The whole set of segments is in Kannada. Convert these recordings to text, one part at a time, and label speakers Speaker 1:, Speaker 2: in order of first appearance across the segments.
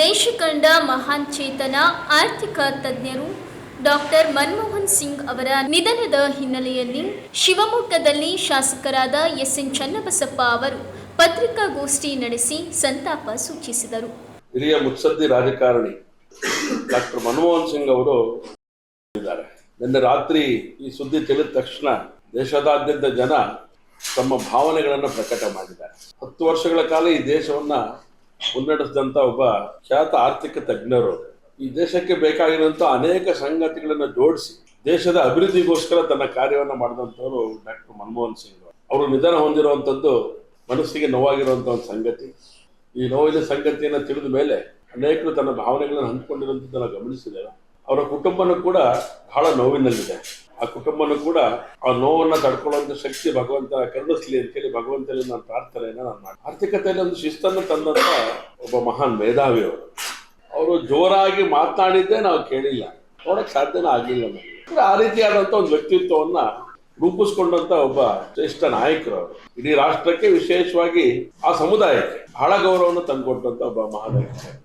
Speaker 1: ದೇಶ ಕಂಡ ಮಹಾನ್ ಚೇತನ, ಆರ್ಥಿಕ ತಜ್ಞರು ಡಾಕ್ಟರ್ ಮನಮೋಹನ್ ಸಿಂಗ್ ಅವರ ನಿಧನದ ಹಿನ್ನೆಲೆಯಲ್ಲಿ ಶಿವಮೊಗ್ಗದಲ್ಲಿ ಶಾಸಕರಾದ ಎಸ್. ಎನ್. ಚನ್ನಬಸಪ್ಪ ಅವರು ಪತ್ರಿಕಾಗೋಷ್ಠಿ ನಡೆಸಿ ಸಂತಾಪ ಸೂಚಿಸಿದರು.
Speaker 2: ಹಿರಿಯ ಮುತ್ಸದ್ದಿ ರಾಜಕಾರಣಿ ಡಾಕ್ಟರ್ ಮನಮೋಹನ್ ಸಿಂಗ್ ಅವರು ಇದ್ದಾರೆ. ನಿನ್ನೆ ರಾತ್ರಿ ಈ ಸುದ್ದಿ ತಿಳಿದ ತಕ್ಷಣ ದೇಶದಾದ್ಯಂತ ಜನ ತಮ್ಮ ಭಾವನೆಗಳನ್ನು ಪ್ರಕಟ ಮಾಡಿದ್ದಾರೆ. ಹತ್ತು ವರ್ಷಗಳ ಕಾಲ ಈ ದೇಶವನ್ನ ಮುನ್ನಡೆಸಿದಂತ ಒಬ್ಬ ಖ್ಯಾತ ಆರ್ಥಿಕ ತಜ್ಞರು ಈ ದೇಶಕ್ಕೆ ಬೇಕಾಗಿರುವಂಥ ಅನೇಕ ಸಂಗತಿಗಳನ್ನು ಜೋಡಿಸಿ ದೇಶದ ಅಭಿವೃದ್ಧಿಗೋಸ್ಕರ ತನ್ನ ಕಾರ್ಯವನ್ನು ಮಾಡಿದಂಥವರು ಡಾಕ್ಟರ್ ಮನಮೋಹನ್ ಸಿಂಗ್ ಅವರು. ಅವರು ನಿಧನ ಹೊಂದಿರುವಂಥದ್ದು ಮನಸ್ಸಿಗೆ ನೋವಾಗಿರುವಂಥ ಒಂದು ಸಂಗತಿ. ಈ ನೋವಿನ ಸಂಗತಿಯನ್ನು ತಿಳಿದ ಮೇಲೆ ಅನೇಕರು ತನ್ನ ಭಾವನೆಗಳನ್ನು ಹಂಚಿಕೊಂಡಿರುವಂಥದ್ದನ್ನು ಗಮನಿಸಿದೆ ಅವರ ಕುಟುಂಬನೂ ಕೂಡ ಬಹಳ ನೋವಿನಲ್ಲಿದೆ. ಆ ಕುಟುಂಬನೂ ಕೂಡ ಆ ನೋವನ್ನ ತಡ್ಕೊಳ್ಳುವಂತ ಶಕ್ತಿ ಭಗವಂತ ಕರುಣಿಸ್ಲಿ ಅಂತೇಳಿ ಭಗವಂತನಲ್ಲಿ ನಾನು ಪ್ರಾರ್ಥನೆಯನ್ನ ನಾನು ಮಾಡಿ ಆರ್ಥಿಕತೆಯಲ್ಲಿ ಒಂದು ಶಿಸ್ತನ್ನು ತಂದಂತ ಒಬ್ಬ ಮಹಾನ್ ಮೇಧಾವಿ ಅವರು. ಅವರು ಜೋರಾಗಿ ಮಾತನಾಡಿದ್ದೇ ನಾವು ಕೇಳಿಲ್ಲ. ನೋಡಕ್ ಸಾಧ್ಯನೇ ಆಗಿಲ್ಲ ನಮಗೆ. ಆ ರೀತಿಯಾದಂತ ಒಂದು ವ್ಯಕ್ತಿತ್ವವನ್ನ ರೂಪಿಸ್ಕೊಂಡಂತ ಒಬ್ಬ ಶ್ರೇಷ್ಠ ನಾಯಕರು ಅವರು. ಇಡೀ ರಾಷ್ಟ್ರಕ್ಕೆ ವಿಶೇಷವಾಗಿ ಆ ಸಮುದಾಯಕ್ಕೆ ಬಹಳ ಗೌರವವನ್ನು ತಂದುಕೊಟ್ಟಂತ ಒಬ್ಬ ಮಹಾನ್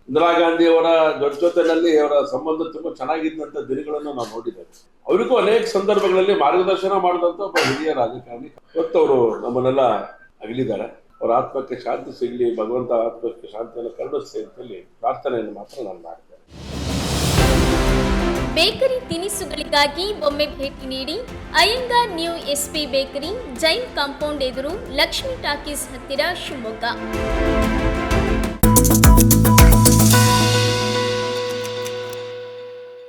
Speaker 2: ಇಂದಿರಾ ಗಾಂಧಿ ಅವರ ಜೊತೆ ಅವರ ಸಂಬಂಧ ತುಂಬಾ ಚೆನ್ನಾಗಿದ್ದಂತ ದಿನಗಳನ್ನು ನಾವು ನೋಡಿದ್ದೇವೆ. ಅವರಿಗೂ ಅನೇಕ ಸಂದರ್ಭಗಳಲ್ಲಿ ಮಾರ್ಗದರ್ಶನ ಮಾಡಿದಂತ ಒಬ್ಬ ಹಿರಿಯ ರಾಜಕಾರಣಿ. ಇವತ್ತು ಅವರು ನಮ್ಮನ್ನೆಲ್ಲ ಅಗಲಿದ್ದಾರೆ. ಅವರ ಆತ್ಮಕ್ಕೆ ಶಾಂತಿ ಸಿಗಲಿ, ಭಗವಂತ ಆತ್ಮಕ್ಕೆ ಶಾಂತಿಯನ್ನು ಕರುಣಿಸ್ಲಿ ಅಂತೇಳಿ ಪ್ರಾರ್ಥನೆಯನ್ನು ಮಾತ್ರ ನಾನು ಮಾಡ್ತೇನೆ.
Speaker 1: ಬೇಕರಿ ತಿನಿಸುಗಳಿಗಾಗಿ ಒಮ್ಮೆ ಭೇಟಿ ನೀಡಿ Iyengar new SP bakery, Jain compound ಎದುರು ಲಕ್ಷ್ಮಿ ಟಾಕೀಸ್ ಹತ್ತಿರ ಶಿವಮೊಗ್ಗ.